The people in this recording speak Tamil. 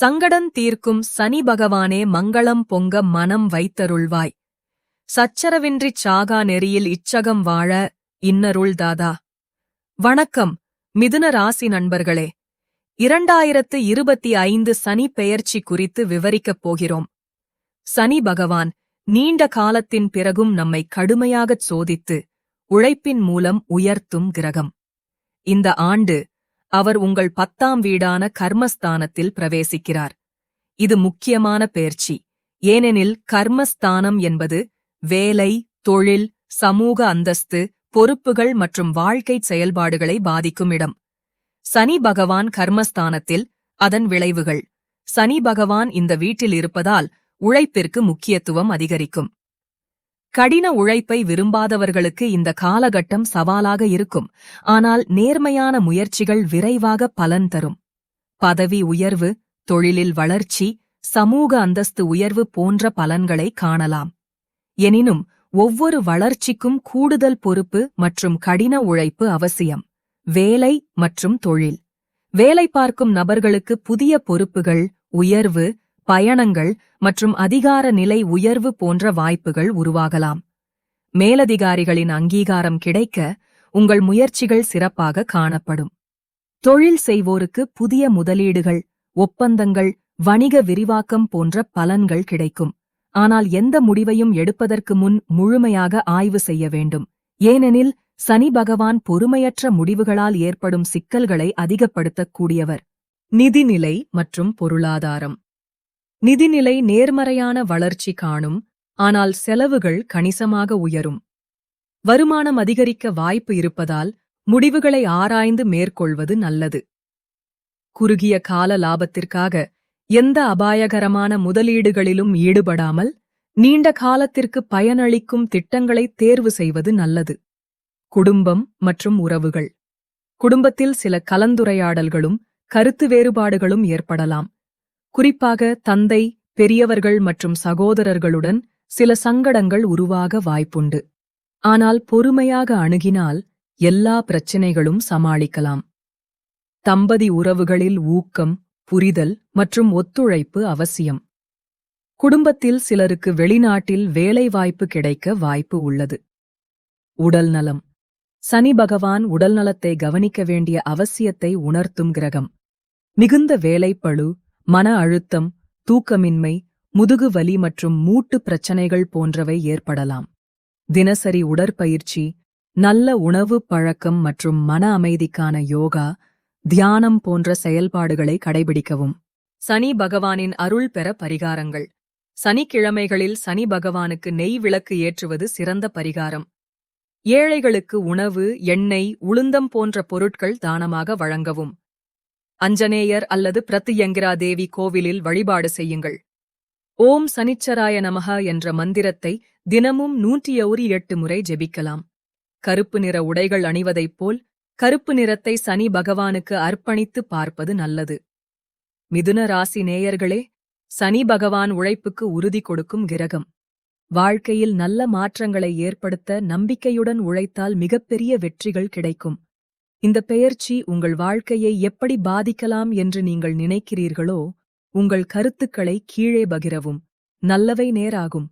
சங்கடன் தீர்க்கும் சனி பகவானே மங்களம் பொங்க மனம் வைத்தருள்வாய். சச்சரவின்றிச் சாகா நெறியில் இச்சகம் வாழ இன்னருள் தாதா. வணக்கம் மிதுன ராசி நண்பர்களே. இரண்டாயிரத்து இருபத்தி ஐந்து சனி பெயர்ச்சி குறித்து விவரிக்கப் போகிறோம். சனி பகவான் நீண்ட காலத்தின் பிறகும் நம்மை கடுமையாகச் சோதித்து உழைப்பின் மூலம் உயர்த்தும் கிரகம். இந்த ஆண்டு அவர் உங்கள் பத்தாம் வீடான கர்மஸ்தானத்தில் பிரவேசிக்கிறார். இது முக்கியமான பெயர்ச்சி ஏனெனில் கர்மஸ்தானம் என்பது வேலை தொழில் சமூக அந்தஸ்து பொறுப்புகள் மற்றும் வாழ்க்கைச் செயல்பாடுகளை பாதிக்கும் இடம். சனி பகவான் கர்மஸ்தானத்தில் அதன் விளைவுகள். சனி பகவான் இந்த வீட்டில் இருப்பதால் உழைப்பிற்கு முக்கியத்துவம் அதிகரிக்கும். கடின உழைப்பை விரும்பாதவர்களுக்கு இந்த காலகட்டம் சவாலாக இருக்கும். ஆனால் நேர்மையான முயற்சிகள் விரைவாக பலன் தரும். பதவி உயர்வு தொழிலில் வளர்ச்சி சமூக அந்தஸ்து உயர்வு போன்ற பலன்களை காணலாம். எனினும் ஒவ்வொரு வளர்ச்சிக்கும் கூடுதல் பொறுப்பு மற்றும் கடின உழைப்பு அவசியம். வேலை மற்றும் தொழில். வேலை பார்க்கும் நபர்களுக்கு புதிய பொறுப்புகள் உயர்வு பயணங்கள் மற்றும் அதிகார நிலை உயர்வு போன்ற வாய்ப்புகள் உருவாகலாம். மேலதிகாரிகளின் அங்கீகாரம் கிடைக்க உங்கள் முயற்சிகள் சிறப்பாக காணப்படும். தொழில் செய்வோருக்கு புதிய முதலீடுகள் ஒப்பந்தங்கள் வணிக விரிவாக்கம் போன்ற பலன்கள் கிடைக்கும். ஆனால் எந்த முடிவையும் எடுப்பதற்கு முன் முழுமையாக ஆய்வு செய்ய வேண்டும். ஏனெனில் சனி பகவான் பொறுமையற்ற முடிவுகளால் ஏற்படும் சிக்கல்களை அதிகப்படுத்தக்கூடியவர். நிதிநிலை மற்றும் பொருளாதாரம். நிதிநிலை நேர்மறையான வளர்ச்சி காணும் ஆனால் செலவுகள் கணிசமாக உயரும். வருமானம் அதிகரிக்க வாய்ப்பு இருப்பதால் முடிவுகளை ஆராய்ந்து மேற்கொள்வது நல்லது. குறுகிய கால லாபத்திற்காக எந்த அபாயகரமான முதலீடுகளிலும் ஈடுபடாமல் நீண்ட காலத்திற்கு பயனளிக்கும் திட்டங்களை தேர்வு செய்வது நல்லது. குடும்பம் மற்றும் உறவுகள். குடும்பத்தில் சில கலந்துரையாடல்களும் கருத்து வேறுபாடுகளும் ஏற்படலாம். குறிப்பாக தந்தை பெரியவர்கள் மற்றும் சகோதரர்களுடன் சில சங்கடங்கள் உருவாக வாய்ப்புண்டு. ஆனால் பொறுமையாக அணுகினால் எல்லா பிரச்சினைகளும் சமாளிக்கலாம். தம்பதி உறவுகளில் ஊக்கம் புரிதல் மற்றும் ஒத்துழைப்பு அவசியம். குடும்பத்தில் சிலருக்கு வெளிநாட்டில் வேலைவாய்ப்பு கிடைக்க வாய்ப்பு உள்ளது. உடல் நலம். சனி பகவான் உடல்நலத்தை கவனிக்க வேண்டிய அவசியத்தை உணர்த்தும் கிரகம். மிகுந்த வேலைப்பழு மன அழுத்தம் தூக்கமின்மை முதுகு வலி மற்றும் மூட்டு பிரச்சனைகள் போன்றவை ஏற்படலாம். தினசரி உடற்பயிற்சி நல்ல உணவு பழக்கம் மற்றும் மன அமைதிக்கான யோகா தியானம் போன்ற செயல்பாடுகளை கடைபிடிக்கவும். சனி பகவானின் அருள் பெற பரிகாரங்கள். சனிக்கிழமைகளில் சனி பகவானுக்கு நெய் விளக்கு ஏற்றுவது சிறந்த பரிகாரம். ஏழைகளுக்கு உணவு எண்ணெய் உளுந்தம் போன்ற பொருட்கள் தானமாக வழங்கவும். அஞ்சனேயர் அல்லது பிரத்தியங்கிரா தேவி கோவிலில் வழிபாடு செய்யுங்கள். ஓம் சனிச்சராய நமக என்ற மந்திரத்தை தினமும் நூற்றி ஒரு எட்டு முறை ஜெபிக்கலாம். கருப்பு நிற உடைகள் அணிவதைப் போல் கருப்பு நிறத்தை சனி பகவானுக்கு அர்ப்பணித்து பார்ப்பது நல்லது. மிதுன ராசி நேயர்களே சனி பகவான் உழைப்புக்கு உறுதி கொடுக்கும் கிரகம். வாழ்க்கையில் நல்ல மாற்றங்களை ஏற்படுத்த நம்பிக்கையுடன் உழைத்தால் மிகப்பெரிய வெற்றிகள் கிடைக்கும். இந்த பெயர்ச்சி உங்கள் வாழ்க்கையை எப்படி பாதிக்கலாம் என்று நீங்கள் நினைக்கிறீர்களோ உங்கள் கருத்துக்களை கீழே பகிரவும். நல்லவை நேராகும்.